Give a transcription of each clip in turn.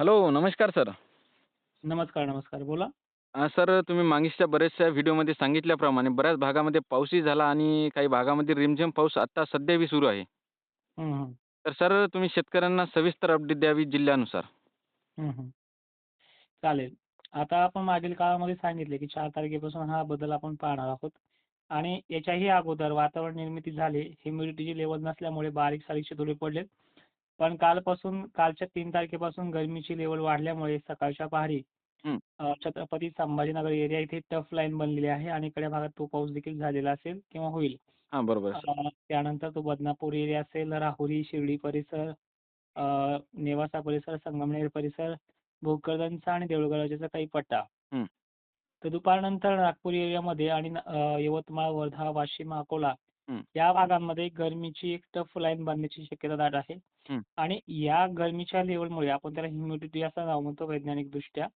Hello, नमस्कार sir. नमस्कार, नमस्कार. बोला. अ, सर तुम्ही मागेच्या बऱ्याचशा व्हिडिओमध्ये सांगितल्याप्रमाणे बऱ्याच भागामध्ये पाऊसही झाला आणि काही भागामध्ये रिमझिम पाऊस आता सध्याही सुरू आहे. हं, हं. तर सर तुम्ही शेतकऱ्यांना सविस्तर अपडेट द्यावी जिल्ह्यानुसार. हं, हं. चालेल. आता आपण मागील काळामध्ये सांगितले, की 4 तारखेपासून हा बदल आपण पाहणार आहोत आणि याच्याही अगोदर वातावरण निर्मिती झाली. ह्युमिडिटीची लेव्हल नसल्यामुळे बारीक-सारीक शितोडे पडलेत. पण कालपासून कालच्या 3 तारखेपासून गरमीची लेव्हल वाढल्यामुळे सकाळच्या पहारी हं. अ, छत्रपती संभाजीनगर एरिया इथे टफ लाईन बनलेली आहे आणि इकडच्या भागात तो पाऊस देखील झालेला असेल किंवा होईल. हां, बरोबर आहे सर. अ, त्यानंतर तो बदनापूर एरिया असेल, राहुरी, शिर्डी परिसर, अ, नेवासा परिसर, संगमनेर परिसर, भोकरदनचा आणि देऊळगावचा काही पट्टा. हं. तर दुपारनंतर नागपूर एरियामध्ये आणि अ, यवतमाळ, वर्धा, वाशिम, अकोला. या भागांमध्ये गरमीची एक टफ लाईन बनण्याची शक्यता दाट आहे. आणि या गरमीच्या लेव्हलमुळे आपण त्याला ह्युमिडिटी असं नाव म्हणतो वैज्ञानिकदृष्ट्या.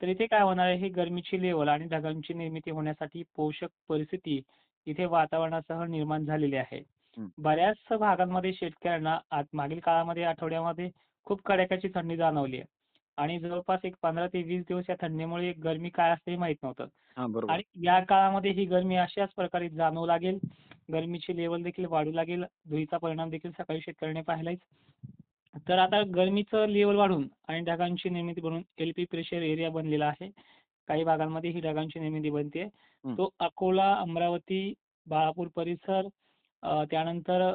तर इथे काय होणार आहे, ही गरमीची लेव्हल आणि ढगांची निर्मिती होण्यासाठी पोषक परिस्थिती इथे वातावरणासह निर्माण झालेली आहे. बऱ्याच भागांमध्ये शेतकऱ्यांना मागील काळामध्ये आठवड्यामध्ये खूप कडाक्याची थंडी जाणवली आहे आणि जवळपास एक 15 ते 20 दिवस या थंडीमुळे गरमी काय असते हे माहीत नव्हतं. आणि या काळामध्ये ही गरमी अशाच प्रकारे जाणवू लागेल. गरमीची लेव्हल देखील वाढू लागेल. धुळीचा परिणाम देखील सकाळी शेतकऱ्याने पाहिलाच. तर आता गरमीचं लेव्हल वाढून आणि ढगांची निर्मिती बनून एल-पी प्रेशर एरिया बनलेला आहे. काही भागांमध्ये ही ढगांची निर्मिती बनते. तो अकोला, अमरावती, बाळापूर परिसर, त्यानंतर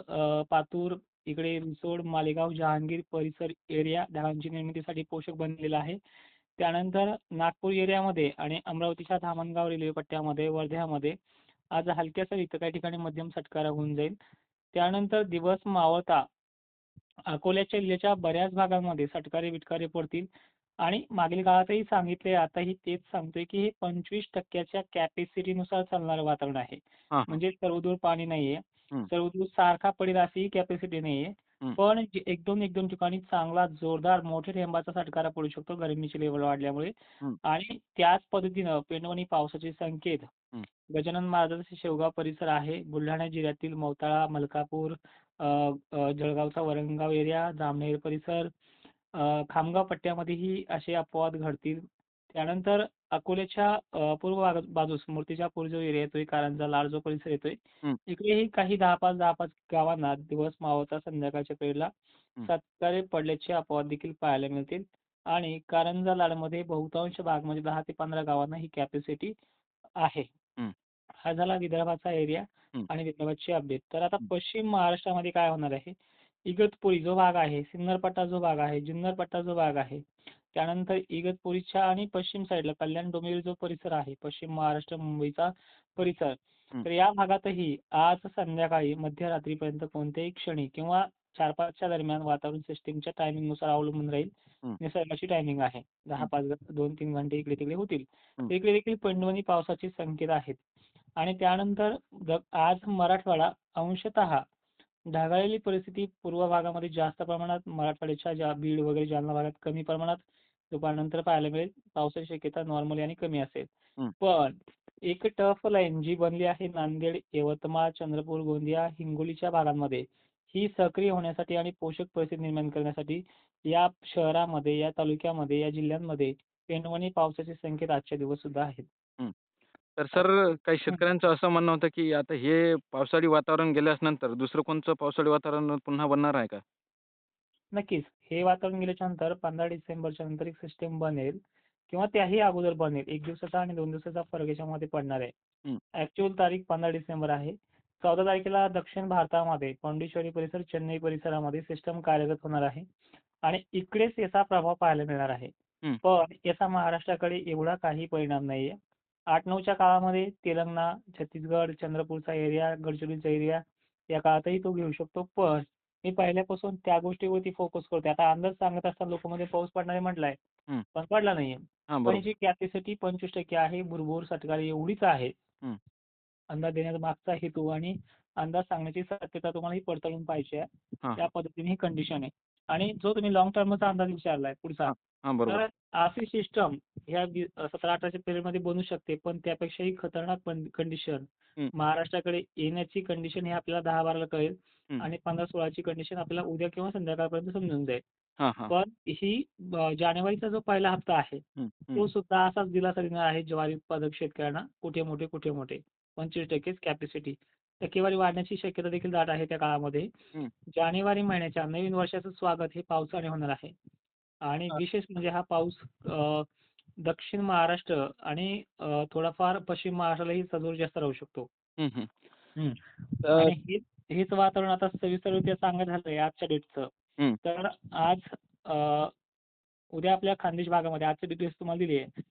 पातूर, इकडे रिसोड, मालेगाव, जहांगीर परिसर एरिया ढगांची निर्मितीसाठी पोषक बनलेला आहे. त्यानंतर नागपूर एरियामध्ये आणि अमरावतीच्या धामणगाव रेल्वे पट्ट्यामध्ये, वर्ध्यामध्ये आज हलक्या सरी तर काही ठिकाणी मध्यम सटकारा होऊन जाईल. त्यानंतर दिवस मावळता अकोल्याच्या जिल्ह्याच्या बऱ्याच भागांमध्ये सटकारे-बिटकारे पडतील आणि मागील काळातही सांगितले, आताही तेच सांगतोय, की हे 25% च्या कॅपॅसिटीनुसार चालणारं वातावरण आहे. म्हणजे सर्वदूर पाणी नाहीये. सर्वदूर सारखा पडेल अशीही कॅपॅसिटी नाहीये. पण जे 1-2, 1-2 ठिकाणी चांगला जोरदार मोठ्या थेंबाचा सटकारा पडू शकतो गरमीची लेव्हल वाढल्यामुळे. आणि त्याच पद्धतीनं पेंडवणी पावसाचे संकेत. गजानन महाराजांचा शेवगाव परिसर आहे. बुलढाणा जिल्ह्यातील मोताळा, मलकापूर, जळगावचा वरणगाव एरिया, जामनेर परिसर, खामगाव पट्ट्यामध्येही असे अपवाद घडतील. त्यानंतर अकोल्याच्या अ, पूर्व भागात बाजूस मूर्तिजापूर जो एरिया येतोय, कारंजा लाड जो परिसर येतोय, हं. इकडेही काही 10-5, 10-5 गावांना दिवस मावळता संध्याकाळच्या वेळेला हं. सत्कारे पडल्याचे अपवाद देखील पाहायला मिळतील आणि कारंजा लाडमध्ये बहुतांश भाग म्हणजे 10 ते 15 गावांना ही कॅपॅसिटी आहे. हं. हा झाला विदर्भाचा एरिया हं. आणि विदर्भाची अपडेट. तर आता हं. पश्चिम महाराष्ट्रामध्ये काय होणार आहे, इगतपुरी जो भाग आहे, सिन्नर पट्टा जो भाग आहे, जुन्नर पट्टा जो भाग आहे, त्यानंतर इगतपुरीच्या आणि पश्चिम साईडला कल्याण डोंबिवली जो परिसर आहे, पश्चिम महाराष्ट्र, मुंबईचा परिसर. तर या भागातही आज संध्याकाळी मध्यरात्रीपर्यंत कोणत्याही क्षणी किंवा 4-5च्या दरम्यान वातावरण सिस्टीमच्या टायमिंगनुसार अवलंबून राहील. निसर्गाची टायमिंग आहे. हं. 10-5 2-3 घंटे इकडे-तिकडे होतील. हं. तर इकडे देखील पेंडवणी पावसाचे संकेत आहेत. आणि त्यानंतर आज मराठवाडा अंशतः ढगाळलेली परिस्थिती पूर्व भागामध्ये जास्त प्रमाणात, मराठवाड्याच्या ज्या बीड वगैरे जालना भागात कमी प्रमाणात दुपारनंतर पाहायला मिळेल. पावसाची शक्यता नॉर्मली आणि कमी असेल. हं. पण एक टफ लाईन जी बनली आहे नांदेड, यवतमाळ, चंद्रपूर, गोंदिया, हिंगोलीच्या भागांमध्ये ही सक्रिय होण्यासाठी आणि पोषक परिस्थिती निर्माण करण्यासाठी या शहरामध्ये, या तालुक्यामध्ये, या जिल्ह्यांमध्ये पेंडवणी पावसाचे संकेत आजच्या दिवस सुद्धा आहेत. हं. तर सर काही हं. शेतकऱ्यांचं असं म्हणणं होतं, की आता हे पावसाळी वातावरण गेल्यानंतर दुसरं कोणतं पावसाळी वातावरण पुन्हा बनणार आहे का? नक्कीच. हे वातावरण गेल्याच्यानंतर 15 डिसेंबरच्या नंतर एक सिस्टम बनेल किंवा त्याही अगोदर बनेल. 1 दिवसाचा आणि 2 दिवसाचा फरक याच्यामध्ये पडणार आहे. हं. ॲक्चुअल तारीख 15 डिसेंबर आहे. 14 तारखेला दक्षिण भारतामध्ये पॉंडिचेरी परिसर, चेन्नई परिसरामध्ये सिस्टम कार्यरत होणार आहे आणि इकडेच याचा प्रभाव पाहायला मिळणार आहे. हं. पण याचा महाराष्ट्राकडे एवढा काही परिणाम नाहीये. 8-9च्या काळामध्ये तेलंगणा, छत्तीसगड, चंद्रपूरचा एरिया, गडचिरोलीचा एरिया या काळातही तो घेऊ शकतो. पण मी पहिल्यापासून त्या गोष्टीवरती फोकस करतोय. आता अंदाज सांगत असताना लोकांमध्ये पाऊस पडणार आहे म्हटलाय, हं. पण पडला नाहीये. हां, पण बरोबर. याची कॅपॅसिटी 25% आहे. भुरभुर सटकारे एवढीच आहे. हं. अंदाज देण्याचा मागचा हेतू आणि अंदाज सांगण्याची सत्यता तुम्हाला ही पडताळून पाहायची आहे. हां, त्या. पद्धतीने ही कंडिशन आहे. आणि जो तुम्ही लाँग टर्मचा अंदाज विचारलाय पुढचा, हां, हां, बरोबर. तर अशी सिस्टम ह्या 17-18च्या पिरियडमध्ये बनू शकते. पण त्यापेक्षाही खतरनाक पण कंडिशन हं. महाराष्ट्राकडे येण्याची कंडिशन ही आपल्याला 10-12ला कळेल हं. आणि 15-16ची कंडिशन आपल्याला उद्या किंवा संध्याकाळपर्यंत समजून जाईल. हां, हां. पण ही जानेवारीचा जो पहिला हप्ता आहे, हं, तो. सुद्धा असाच दिलासा देणार आहे ज्वारी उत्पादक शेतकऱ्यांना कुठे मोठे, कुठे मोठे. 25% कॅपॅसिटी. टक्केवारी वाढण्याची शक्यता देखील दाट आहे त्या काळामध्ये. हं. जानेवारी महिन्याच्या नवीन वर्षाचं स्वागत हे पावसाने होणार आहे. आणि हां. विशेष म्हणजे हा पाऊस अ, दक्षिण महाराष्ट्र आणि अ, थोडाफार पश्चिम महाराष्ट्रालाही सदोष जास्त राहू शकतो. हं, हं. हं. तर आणि हेच हेच वातावरण आता सविस्तररित्या सांगायचं झालंय आजच्या डेटचं. तर आज उद्या आपल्या खानदेश भागामध्ये आजची डिटेल्स तुम्हाला दिली आहे.